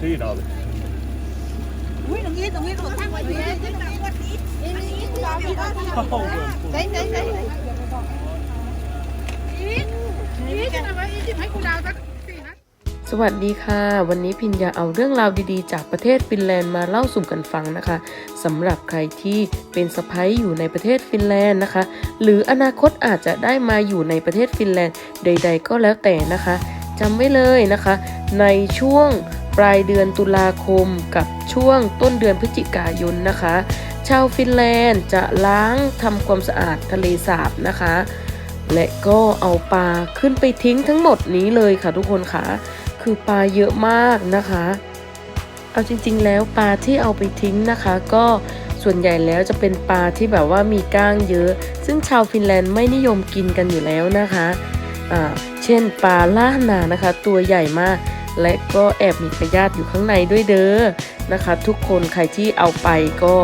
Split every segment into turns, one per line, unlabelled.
ที่เราอุ้ยตรงนี้ตรงนี้ตรงนี้ตรงนี้ตรงนี้ไหนไหนไหนอีทอีทจะทำไมอีทให้กูดาวสัก ส
วัสดีค่ะ วันนี้พิญญาเอาเรื่องราวดีๆ จากประเทศฟินแลนด์มาเล่าสู่กันฟังนะคะสำหรับใครที่เป็นสะพ้ยอยู่ในประเทศฟินแลนด์นะคะ หรืออนาคตอาจจะได้มาอยู่ในประเทศฟินแลนด์ใด ๆ ก็แล้วแต่นะคะจำไว้เลยนะคะ ในช่วงปลายเดือนตุลาคมกับช่วงต้นเดือนพฤศจิกายนนะคะ ชาวฟินแลนด์จะล้างทำความสะอาดทะเลสาบนะคะ และก็เอาปลาขึ้นไปทิ้งทั้งหมดนี้เลยค่ะทุกคนค่ะ คือปลาเยอะมากนะคะ เอาจริง ๆ แล้วปลาที่เอาไปทิ้งนะคะ ก็ส่วนใหญ่แล้วจะเป็นปลาที่แบบว่ามีก้างเยอะ ซึ่งชาวฟินแลนด์ไม่นิยมกินกันอยู่แล้วนะคะอ่าเช่นปลาล่านานะคะ ตัวใหญ่มาก และก็แอบมีพยาธิอยู่ข้างในด้วยเด้อนะคะ ทุกคนใครที่เอาไปก็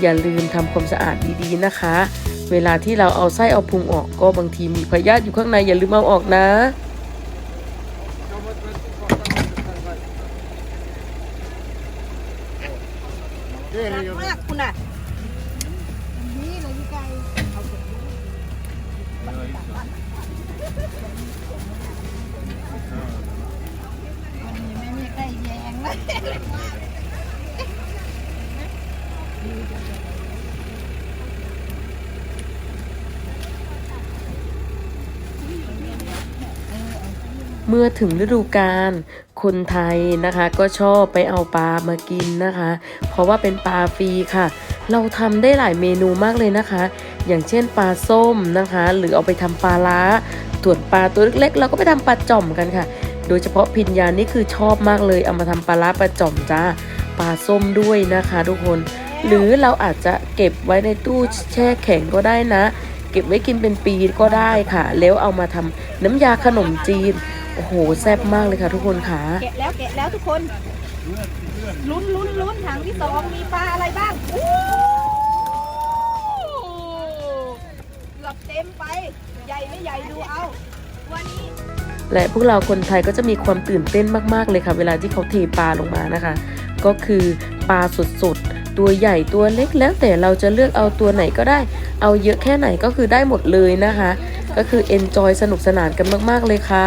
อย่าลืมทำความสะอาดดีๆนะคะ เวลาที่เราเอาไส้เอาพุงออกก็บางทีมีพยาธิอยู่ข้างในอย่าลืมเอาออกนะ รัก
มากคุณอะนี่เลยพี่ไก่ไม่มีใครแยงเลย
เมื่อถึงฤดูกาลคนไทยนะคะก็ชอบไปเอาปลามากินนะคะ เพราะว่าเป็นปลาฟรีค่ะ เราทำได้หลายเมนูมากเลยนะคะ อย่างเช่นปลาส้มนะคะ หรือเอาไปทำปลาล้าส่วนปลาตัวเล็กๆ เราก็ไปทำปลาจ่อมกันค่ะ โดยเฉพาะพิญญานี่คือชอบมากเลยเอามาทำปลาล้าปลาจ่อมจ้าปลาส้มด้วยนะคะ ทุกคน หรือเราอาจจะเก็บไว้ในตู้แช่แข็งก็ได้นะ เก็บไว้กินเป็นปีก็ได้ค่ะ แล้วเอามาทำน้ำยาขนมจีน โอ้โหแซ่บมากเลยค่ะทุกคนค่ะ
แกะแล้วแกะแล้วทุกคนลุ้นลุ้นลุ้นถังที่สองมีปลาอะไรบ้างอู้เกือบเต็มไป ใหญ่ไม่ใหญ่ดูเอาวันนี้
และพวกเราคนไทยก็จะมีความตื่นเต้นมากๆเลยค่ะ เวลาที่เขาเทปลาลงมานะคะ ก็คือปลาสดๆ ตัวใหญ่ตัวเล็กแล้วแต่เราจะเลือกเอาตัวไหนก็ได้ เอาเยอะแค่ไหนก็คือได้หมดเลยนะคะ ก็คือ enjoy สนุกสนานกันมากๆเลยค่ะ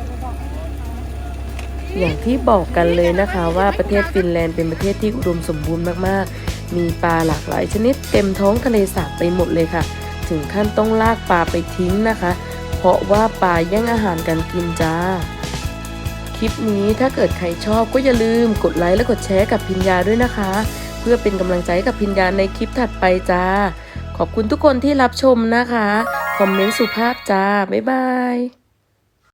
อย่า
งที่บอกกันเลยนะคะว่าประเทศฟินแลนด์เป็นประเทศที่อุดมสมบูรณ์มากๆ มีปลาหลากหลายชนิดเต็มท้องทะเลสาบไปหมดเลยค่ะ ถึงขั้นต้องลากปลาไปทิ้งนะคะ เพราะว่าปลาแย่งอาหารกันกินจ้า คลิปนี้ถ้าเกิดใครชอบก็อย่าลืมกดไลค์และกดแชร์กับพิญญาด้วยนะคะ เพื่อเป็นกำลังใจกับพิญญาในคลิปถัดไปจ้า ขอบคุณทุกคนที่รับชมนะคะ คอมเมนต์สุภาพจ้า บ๊ายบาย